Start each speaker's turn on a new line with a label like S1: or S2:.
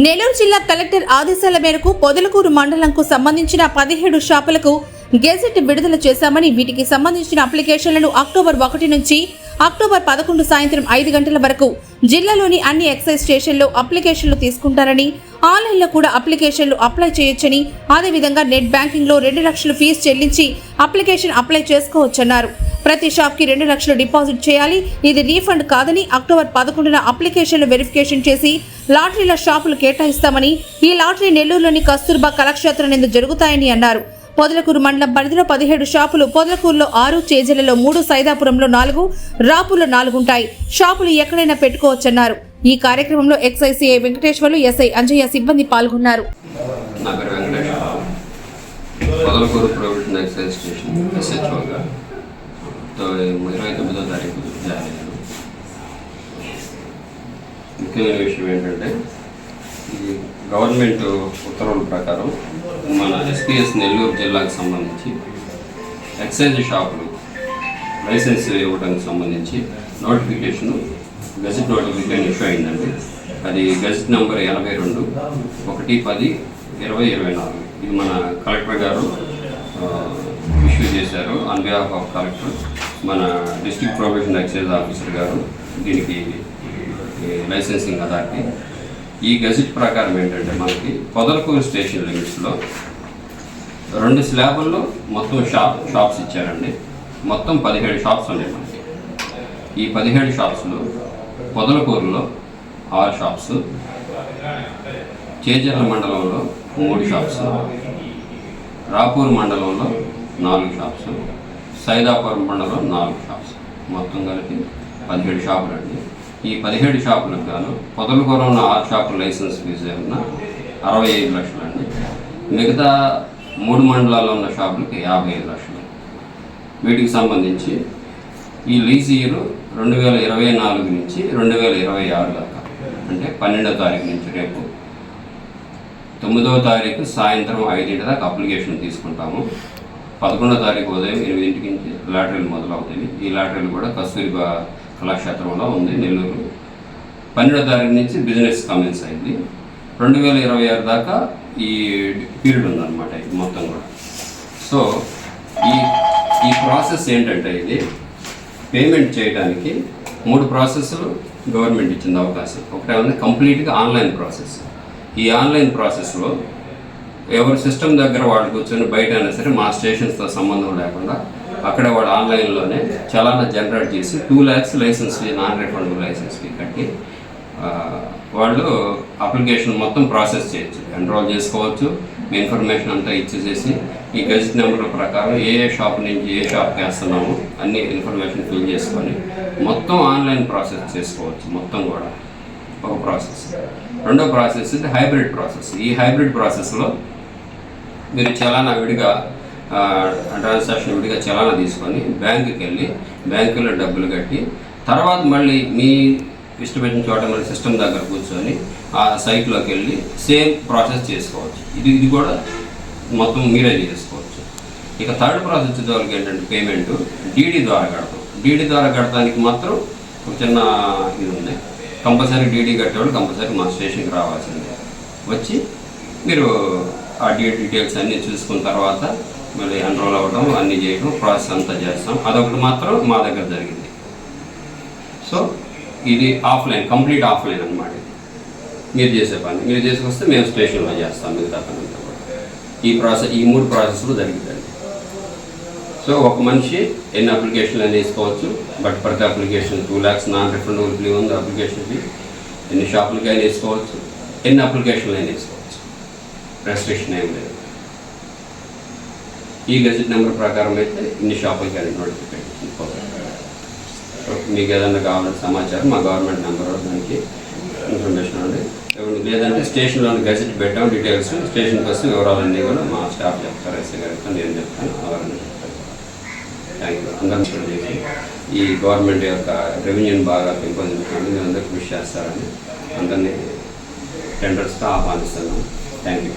S1: నెల్లూరు జిల్లా కలెక్టర్ ఆదేశాల మేరకు పొదలకూరు మండలంకు సంబంధించిన పదిహేడు షాపులకు గెజెట్ విడుదల చేశామని వీటికి సంబంధించిన అప్లికేషన్లను అక్టోబర్ ఒకటి నుంచి అక్టోబర్ పదకొండు సాయంత్రం ఐదు గంటల వరకు జిల్లాలోని అన్ని ఎక్సైజ్ స్టేషన్లో అప్లికేషన్లు తీసుకుంటారని ఆన్లైన్లో కూడా అప్లికేషన్లు అప్లై చేయొచ్చని అదేవిధంగా నెట్ బ్యాంకింగ్లో రెండు లక్షలు ఫీజు చెల్లించి అప్లికేషన్ అప్లై చేసుకోవచ్చన్నారు. ప్రతి షాప్కి రెండు లక్షలు డిపాజిట్ చేయాలి ఇది రీఫండ్ కాదని అక్టోబర్ పదకొండున అప్లికేషన్లు వెరిఫికేషన్ చేసి లాటరీల షాపులు కేటాయిస్తామని ఈ లాటరీ నెల్లూరులోని కస్తూర్బా కళాక్షేత్రం నందు జరుగుతాయని అన్నారు. పొదలకూరు మండలం పరిధిలో పదిహేడు షాపులు పొదలకూరులో ఆరు చేజలలో మూడు సైదాపురంలో నాలుగు రాపులో నాలుగు ఉంటాయి షాపులు ఎక్కడైనా పెట్టుకోవచ్చన్నారు. ఈ కార్యక్రమంలో ఎక్స్ఐసీఐ వెంకటేశ్వర్లు ఎస్ఐ అంజయ్య సిబ్బంది పాల్గొన్నారు.
S2: పొదలకూరు ఎక్సైజ్ స్టేషన్ ఎస్హెచ్ఓగా ఇరవై తొమ్మిదో తారీఖు జాయిన్ అయ్యాను ముఖ్యమైన విషయం ఏంటంటే ఈ గవర్నమెంట్ ఉత్తర్వుల ప్రకారం మన ఎస్పీఎస్ నెల్లూరు జిల్లాకు సంబంధించి ఎక్సైజ్ షాపులు లైసెన్స్ ఇవ్వడానికి సంబంధించి నోటిఫికేషన్ గజెట్ నోటిఫికేషన్ ఇష్యూ అయిందండి. అది గజెట్ నెంబర్ ఎనభై రెండు ఒకటి పది ఇరవై ఇరవై నాలుగు. ఇది మన కలెక్టర్ గారు ఇష్యూ చేశారు. ఆన్ బిహాఫ్ ఆఫ్ కలెక్టర్ మన డిస్ట్రిక్ట్ ప్రొఫెషన్ ఎక్సైజ్ ఆఫీసర్ గారు దీనికి లైసెన్సింగ్ అథారిటీ ఈ గజిట్ ప్రకారం ఏంటంటే మనకి పొదలకూరు స్టేషన్ లిమిట్స్లో రెండు స్లాబుల్లో మొత్తం షాప్ షాప్స్ ఇచ్చారండి. మొత్తం పదిహేడు షాప్స్ ఉన్నాయి మనకి. ఈ పదిహేడు షాప్స్లో పొదలకూరులో ఆరు షాప్స్ చేజర్ల మండలంలో మూడు షాప్స్ రాపూర్ మండలంలో నాలుగు షాప్స్ సైదాపురం మండలం నాలుగు షాప్స్. మొత్తం కలిపి పదిహేడు షాపులు అండి ఈ పదిహేడు షాపులకు గాను పొదలకూర ఉన్న ఆరు షాపుల లైసెన్స్ ఫీజు ఏమన్నా అరవై ఐదు లక్షలు అండి. మిగతా మూడు మండలాల్లో ఉన్న షాపులకు యాభై ఐదు లక్షలు. వీటికి సంబంధించి ఈ లీజ్ ఇయర్ రెండు వేల ఇరవై నాలుగు నుంచి రెండు వేల ఇరవై ఆరు దాకా. అంటే పన్నెండో తారీఖు నుంచి రేపు తొమ్మిదవ తారీఖు సాయంత్రం ఐదింటి దాకా అప్లికేషన్ తీసుకుంటాము. పదకొండో తారీఖు ఉదయం ఎనిమిదింటికి నుంచి లాటరీలు మొదలవుతాయి. ఈ లాటరీలు కూడా కస్తూరిబా కళాక్షేత్రంలో ఉంది నెల్లూరు. పన్నెండో తారీఖు నుంచి బిజినెస్ కమెన్స్ అయింది. రెండు వేల ఇరవై ఆరు దాకా ఈ పీరియడ్ ఉందన్నమాట ఇది మొత్తం కూడా. సో ఈ ఈ ప్రాసెస్ ఏంటంటే ఇది పేమెంట్ చేయడానికి మూడు ప్రాసెస్లు గవర్నమెంట్ ఇచ్చింది అవకాశం. ఒకటే ఉంది కంప్లీట్గా ఆన్లైన్ ప్రాసెస్ ఈ ఆన్లైన్ ప్రాసెస్లో ఎవరి సిస్టమ్ దగ్గర వాళ్ళు కూర్చొని బయట అయినా సరే మా స్టేషన్స్తో సంబంధం లేకుండా అక్కడ వాడు ఆన్లైన్లోనే చలానా జనరేట్ చేసి two lakhs license fee non refundable license fee కట్టి వాళ్ళు అప్లికేషన్ మొత్తం ప్రాసెస్ చేయొచ్చు. ఎన్రోల్ చేసుకోవచ్చు మీ ఇన్ఫర్మేషన్ అంతా ఇచ్చేసేసి ఈ గజెట్ నెంబర్ ప్రకారం ఏ ఏ షాప్ నుంచి ఏ షాప్కి వేస్తున్నాము అన్ని ఇన్ఫర్మేషన్ ఫిల్ చేసుకొని మొత్తం ఆన్లైన్ ప్రాసెస్ చేసుకోవచ్చు మొత్తం కూడా. ఒక ప్రాసెస్. రెండో ప్రాసెస్ ఇది హైబ్రిడ్ ప్రాసెస్. ఈ హైబ్రిడ్ ప్రాసెస్లో మీరు చలానా విడిగా ట్రాన్సాక్షన్ విడిగా చలానా తీసుకొని బ్యాంకుకి వెళ్ళి బ్యాంకులో డబ్బులు కట్టి తర్వాత మళ్ళీ మీ ఇష్టమైన చోట మళ్ళీ సిస్టమ్ దగ్గర కూర్చొని ఆ సైట్లోకి వెళ్ళి సేమ్ ప్రాసెస్ చేసుకోవచ్చు. ఇది ఇది కూడా మొత్తం మీరే చేసుకోవచ్చు. ఇక థర్డ్ ప్రాసెస్ వచ్చేవాళ్ళకి ఏంటంటే పేమెంట్. డీడీ ద్వారా కడతాం. డీడీ ద్వారా కడటానికి మాత్రం ఒక చిన్న ఇది ఉంది. కంపల్సరీ డీడీ కట్టేవాళ్ళు కంపల్సరీ మా స్టేషన్కి రావాల్సిందే. వచ్చి మీరు ఆ డీ డీటెయిల్స్ అన్నీ చూసుకున్న తర్వాత మళ్ళీ ఎన్రోల్ అవ్వడం అన్నీ చేయడం ప్రాసెస్ అంతా చేస్తాం. అదొకటి మాత్రం మా దగ్గర జరిగింది. సో ఇది ఆఫ్లైన్ కంప్లీట్ ఆఫ్లైన్ అనమాట మీరు చేసే పని. మీరు చేసుకొస్తే మేము స్టేషన్లో చేస్తాం మిగతా పని ఈ ప్రాసెస్ ఈ మూడు ప్రాసెస్లు జరిగిందండి సో ఒక మనిషి ఎన్ని అప్లికేషన్లు అయినా తీసుకోవచ్చు బట్ ప్రతి application two lakhs non refundable fee ఉంది అప్లికేషన్ ఫీ ఎన్ని షాపులకైనా అయినా తీసుకోవచ్చు ఎన్ని అప్లికేషన్లు అయినా తీసుకోవచ్చు రెస్ట్రిక్షన్ ఏం లేదు. ఈ గజెట్ నెంబర్ ప్రకారం అయితే ఇన్ని షాపులకి వెళ్ళి నోటిఫికేషన్ మీకు ఏదైనా కావాలంటే సమాచారం మా గవర్నమెంట్ నెంబర్ దానికి ఇన్ఫర్మేషన్ ఉంది లేదంటే స్టేషన్లో గజెట్ పెట్టాం డీటెయిల్స్ స్టేషన్ కోసం వివరాలన్నీ కూడా మా స్టాఫ్ చెప్తారు ఎస్ఐ గారితో నేను చెప్తాను అవన్నీ చెప్తాను. థ్యాంక్ యూ అందరం కూడా చేసి ఈ గవర్నమెంట్ యొక్క రెవెన్యూని బాగా పెంపొందించడానికి మీరు అందరూ కృషి చేస్తారని అందరినీ టెండర్స్తో ఆహ్వానిస్తున్నాం థ్యాంక్ యూ